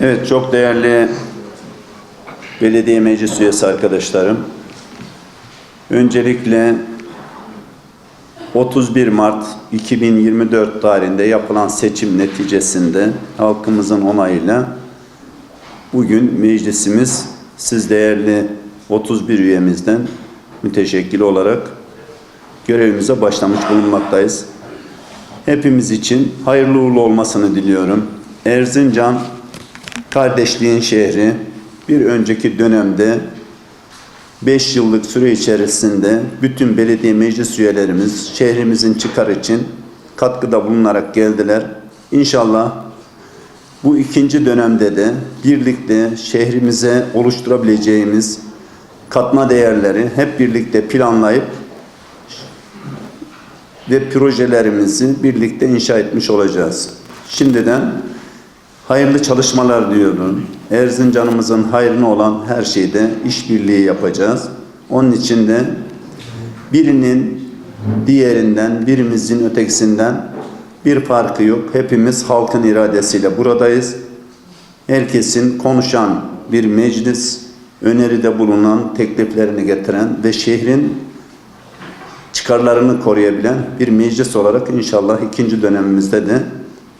Evet, çok değerli belediye meclis üyesi arkadaşlarım. Öncelikle 31 Mart 2024 tarihinde yapılan seçim neticesinde halkımızın onayıyla bugün meclisimiz siz değerli 31 üyemizden müteşekkil olarak görevimize başlamış bulunmaktayız. Hepimiz için hayırlı uğurlu olmasını diliyorum. Erzincan kardeşliğin şehri bir önceki dönemde 5 yıllık süre içerisinde bütün belediye meclis üyelerimiz şehrimizin çıkar için katkıda bulunarak geldiler. İnşallah bu ikinci dönemde de birlikte şehrimize oluşturabileceğimiz katma değerleri hep birlikte planlayıp ve projelerimizi birlikte inşa etmiş olacağız. Şimdiden hayırlı çalışmalar diyorum. Erzincan'ımızın hayrına olan her şeyde işbirliği yapacağız. Onun için de birinin diğerinden, birimizin ötekisinden bir farkı yok. Hepimiz halkın iradesiyle buradayız. Herkesin konuşan bir meclis, öneride bulunan, tekliflerini getiren ve şehrin çıkarlarını koruyabilen bir meclis olarak inşallah ikinci dönemimizde de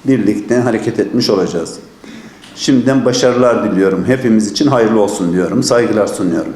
birlikte hareket etmiş olacağız. Şimdiden başarılar diliyorum. Hepimiz için hayırlı olsun diyorum. Saygılar sunuyorum.